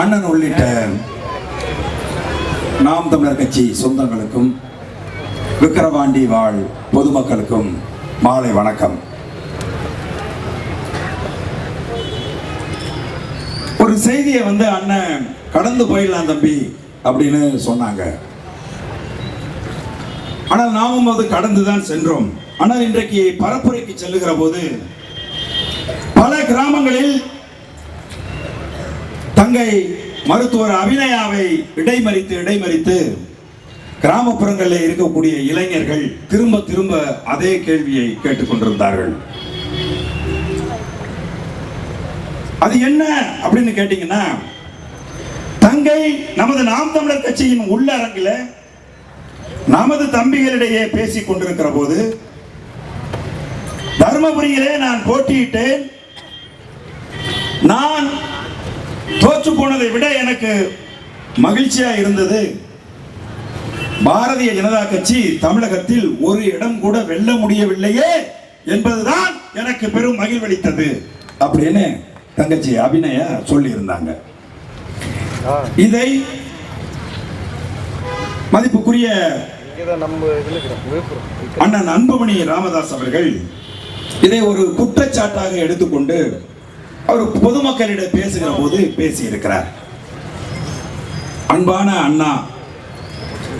அண்ணன் உள்ளிட்ட நாம் தமிழர் கட்சி சொந்தங்களுக்கும் விக்கிரவாண்டி வாழ் பொதுமக்களுக்கும் மாலை வணக்கம். ஒரு செய்தியை வந்து அண்ணன் கடந்து போயிடலாம் தம்பி அப்படின்னு சொன்னாங்க. ஆனால் நாமும் அது கடந்துதான் சென்றோம். ஆனால் இன்றைக்கு பரப்புரைக்கு செல்லுகிற போது பல கிராமங்களில் தங்கை மருத்துவர் அபிநயாவை இடைமறித்து இடைமறித்து கிராமப்புறங்களில் இருக்கக்கூடிய இளைஞர்கள் திரும்ப திரும்ப அதே கேள்வியை கேட்டுக்கொண்டிருந்தார்கள் அது என்ன அப்படின்னு கேட்டீங்கன்னா தங்கை நமது நாம் தமிழர் கட்சியின் உள்ளரங்கில் நமது தம்பிகளிடையே பேசிக் கொண்டிருக்கிற போது தர்மபுரியிலே நான் போட்டியிட்டேன். நான் தோற்று போனதை விட எனக்கு மகிழ்ச்சியா இருந்தது. பாரதிய ஜனதா கட்சி தமிழகத்தில் ஒரு இடம் கூட வெல்ல முடியவில்லையே என்பதுதான் எனக்கு பெரும் மகிழ்வளித்தது அப்படின்னு தங்கச்சி அபிநய சொல்லி இருந்தாங்க இதை மதிப்புக்குரிய அண்ணன் அன்புமணி ராமதாஸ் அவர்கள் இதை ஒரு குற்றச்சாட்டாக எடுத்துக்கொண்டு அவர் பொதுமக்களிடம் பேசுகிற போது பேசியிருக்கிறார். அன்பான அண்ணா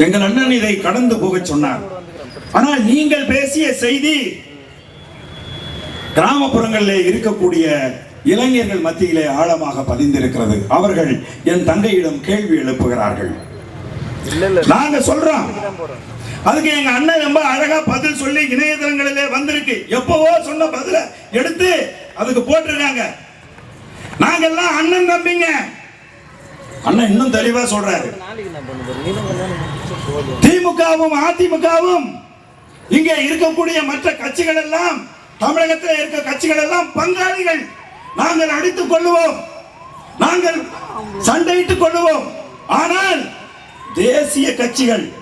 எங்கள் அண்ணன் இதை கடந்து போகச் சொன்னார். ஆனால் நீங்கள் பேசிய செய்தி கிராமப்புறங்களிலே இருக்கக்கூடிய இளைஞர்கள் மத்தியிலே ஆழமாக பதிந்திருக்கிறது. அவர்கள் என் தங்கையிடம் கேள்வி எழுப்புகிறார்கள். இல்ல நாங்க சொல்றோம். அதுக்கு எங்க அண்ணன் ரொம்ப அழகா பதில் சொல்லி இணையதளங்களிலே வந்திருக்கு. எப்பவோ சொன்ன பதில எடுத்து அதுக்கு போட்டிருக்காங்க. நாங்கெல்லாம் அண்ணன் தம்பிங்க. அண்ணன் இன்னும் தெளிவா சொல்றாரு. திமுகவும் அதிமுகவும் இங்கே இருக்கக்கூடிய மற்ற கட்சிகள் எல்லாம் தமிழகத்தில் இருக்க கட்சிகள் எல்லாம் பங்காளிகள். நாங்கள் அடித்துக் கொள்ளுவோம். நாங்கள் சண்டையிட்டுக் கொள்ளுவோம். ஆனால் தேசிய கட்சிகள்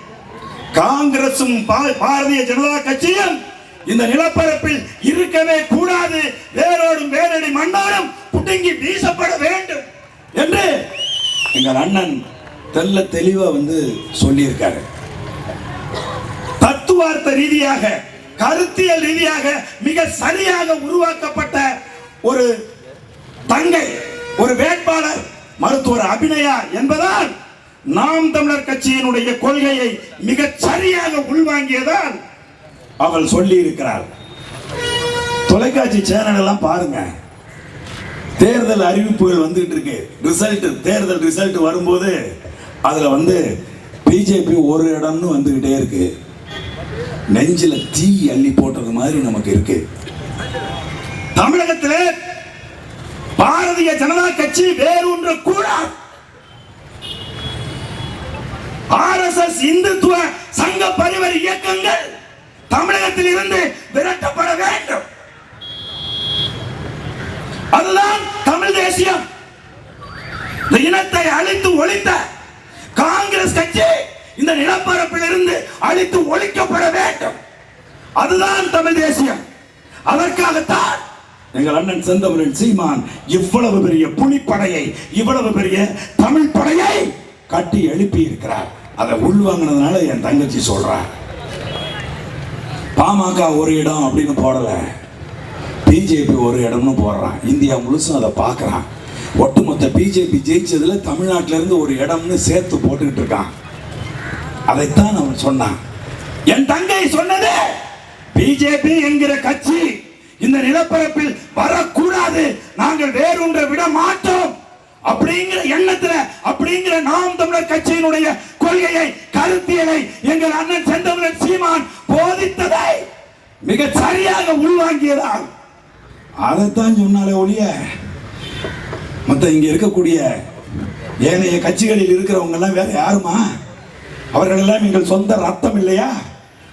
காங்கிரசும் பா- பாரதிய ஜனதா கட்சியும் இந்த நிலப்பரப்பில் இருக்கவே கூடாது. வேரோடும் வேரடி மண்ணோடும் புடுங்கி வீசப்பட வேண்டும் என்று எங்கள் அண்ணன் தெல்ல தெளிவா வந்து சொல்லியிருக்காரு. தத்துவார்த்த ரீதியாக கருத்தியல் ரீதியாக மிக சரியாக உருவாக்கப்பட்ட ஒரு தங்கை ஒரு வேட்பாளர் மருத்துவர் அபிநயா என்பதால் நாம் தமிழர் கட்சியினுடைய கொள்கையை மிக சரியாக உள்வாங்கியதால் அவள் சொல்லி இருக்கிறார் தொலைக்காட்சி சேனல் எல்லாம் பாருங்க. தேர்தல் அறிவிப்புகள் வந்துகிட்டு இருக்கு. ரிசல்ட் தேர்தல் ரிசல்ட் வரும்போது அதுல வந்து பிஜேபி ஒரு இடம்னு வந்துகிட்டே இருக்கு. நெஞ்சில தீ அள்ளி போட்டது மாதிரி நமக்கு இருக்கு. தமிழகத்தில் பாரதிய ஜனதா கட்சி வேறொன்று கூட ஆர்எஸ்எஸ் இந்துத்துவ சங்க பரிவர் இயக்கங்கள் தமிழகத்தில் இருந்து விரட்ட வேண்டும் அதுதான் தமிழ் தேசியம் இந்த இனத்தை அழித்து ஒழித்த காங்கிரஸ் கட்சி இந்த நிலப்பரப்பில் இருந்து அழித்து ஒழிக்கப்பட வேண்டும். அதுதான் தமிழ் தேசியம். அதற்காகத்தான் எங்கள் அண்ணன் செந்தமிழன் சீமான் இவ்வளவு பெரிய புலிப்படையை இவ்வளவு பெரிய தமிழ் படையை கட்டி எழுப்பி இருக்கிறார் அதை உள்வாங்கினதுனால என் தங்கச்சி சொல்றார். பாமக ஒரு இடம் அப்படின்னு போடல. பிஜேபி ஒரு இடம்னு போடுறான். இந்தியா முழுசும் அதை பார்க்குறான். ஒட்டுமொத்த பிஜேபி ஜெயிச்சதுல தமிழ்நாட்டில இருந்து ஒரு இடம்னு சேர்த்து போட்டுக்கிட்டு இருக்கான். அதைத்தான் அவன் சொன்னான். என் தங்கை சொன்னது. பிஜேபி என்கிற கட்சி இந்த நிலப்பரப்பில் வரக்கூடாது. நாங்கள் வேறொன்றை விட மாட்டோம். அப்படிங்கிற எண்ணத்துல அப்படிங்கிற நாம் தமிழர் கட்சியினுடைய கொள்கையை கருத்தியலை எங்கள் அண்ணன் செந்தமிழன் சீமான் போதித்ததை மிக சரியாக உள்வாங்கியதால். அதைத்தான் சொன்னாலே ஒழிய மற்ற இங்க இருக்கக்கூடிய ஏனைய கட்சிகளில் இருக்கிறவங்க எல்லாம் வேற யாருமா? அவர்களெல்லாம் எங்கள் சொந்த ரத்தம் இல்லையா?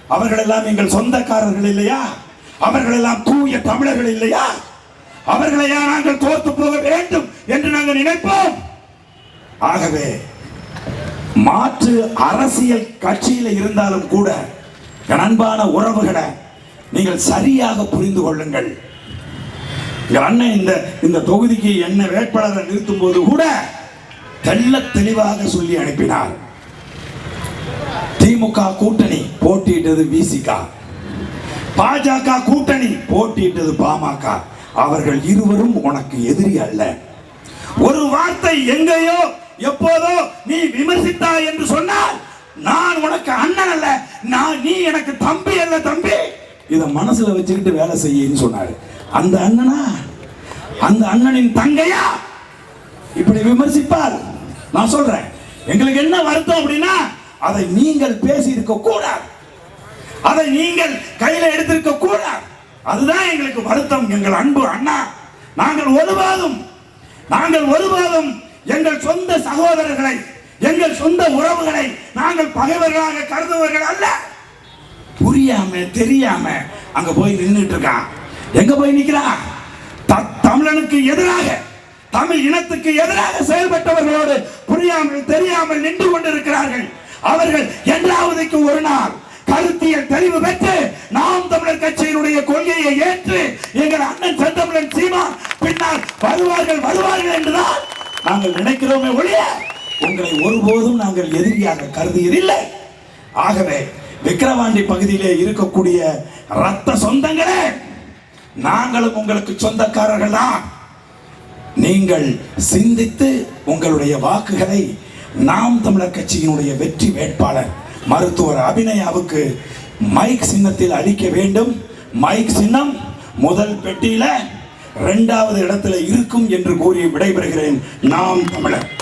அவர்களெல்லாம் எங்கள் சொந்தக்காரர்கள் இல்லையா? அவர்களெல்லாம் தூய தமிழர்கள் இல்லையா? அவர்களையா நாங்கள் தோத்து போக வேண்டும் என்று நாங்கள் நினைப்போம்? ஆகவே மாற்று அரசியல் கட்சியில் இருந்தாலும் கூட அன்பான உறவுகளை நீங்கள் சரியாக புரிந்து கொள்ளுங்கள். அண்ணன் இந்த இந்த தொகுதிக்கு என்ன வேட்பாளரை நிறுத்தும் போது கூட தெள்ள தெளிவாக சொல்லி அனுப்பினார். திமுக கூட்டணி போட்டியிட்டது விசிகா. பாஜக கூட்டணி போட்டியிட்டது பாமக. அவர்கள் இருவரும் உனக்கு எதிரி அல்ல. ஒரு வார்த்தை எங்கேயோ எப்போதோ நீ விமர்சித்தாய் என்று சொன்னால் நான் உனக்கு அண்ணன் அல்ல நான் நீ எனக்கு தம்பி அல்ல தம்பி. இதை மனசுல வச்சுக்கிட்டு வேலை செய்யன்னு சொன்னாரு. அந்த அண்ணனா? அந்த அண்ணனின் தங்கையா? இப்படி விமர்சிப்பார். நான் சொல்றேன். எங்களுக்கு என்ன வருத்தம் அப்படின்னா அதை நீங்கள் பேசி இருக்க கூடாது. அதை நீங்கள் கையில எடுத்திருக்க கூடாது. அதுதான் எங்களுக்கு வருத்தம். எங்கள் அன்பு அண்ணா நாங்கள் ஒருபாதும் நாங்கள் ஒருபாதும் எங்கள் சொந்த சகோதரர்களை எங்கள் சொந்த உறவுகளை நாங்கள் பகைவர்களாக கருதுவர்கள் அல்ல. புரியாம தெரியாம அங்க போய் நின்றுட்டு இருக்கான் எங்க போய் நிக்கிறான் தமிழனுக்கு எதிராக தமிழ் இனத்துக்கு எதிராக செயல்பட்டவர்களோடு புரியாமல் தெரியாமல் நின்று கொண்டிருக்கிறார்கள். அவர்கள் என்றாவதுக்கு ஒரு நாள் கருத்தியல் தெளிவு பெற்று நாம் தமிழர் கட்சியினுடைய கொள்கையை ஏற்று எங்கள் அண்ணன் செந்தமிழன் சீமா பின்னால் வருவார்கள் வருவார்கள் என்றுதான் நாங்கள் நினைக்கிறோமே ஒழிய உங்களை ஒருபோதும் நாங்கள் எதிரியாக கருதியதில்லை ஆகவே விக்கிரவாண்டி பகுதியிலே இருக்கக்கூடிய ரத்த சொந்தங்களே நாங்களும் உங்களுக்கு சொந்தக்காரர்கள் தான் நீங்கள் சிந்தித்து உங்களுடைய வாக்குகளை நாம் தமிழர் கட்சியினுடைய வெற்றி வேட்பாளர் மருத்துவர் அபிநயாவுக்கு மைக் சின்னத்தில் அளிக்க வேண்டும். மைக் சின்னம் முதல் பெட்டியில இரண்டாவது இடத்துல இருக்கும் என்று கூறி விடைபெறுகிறேன். நாம் தமிழர்.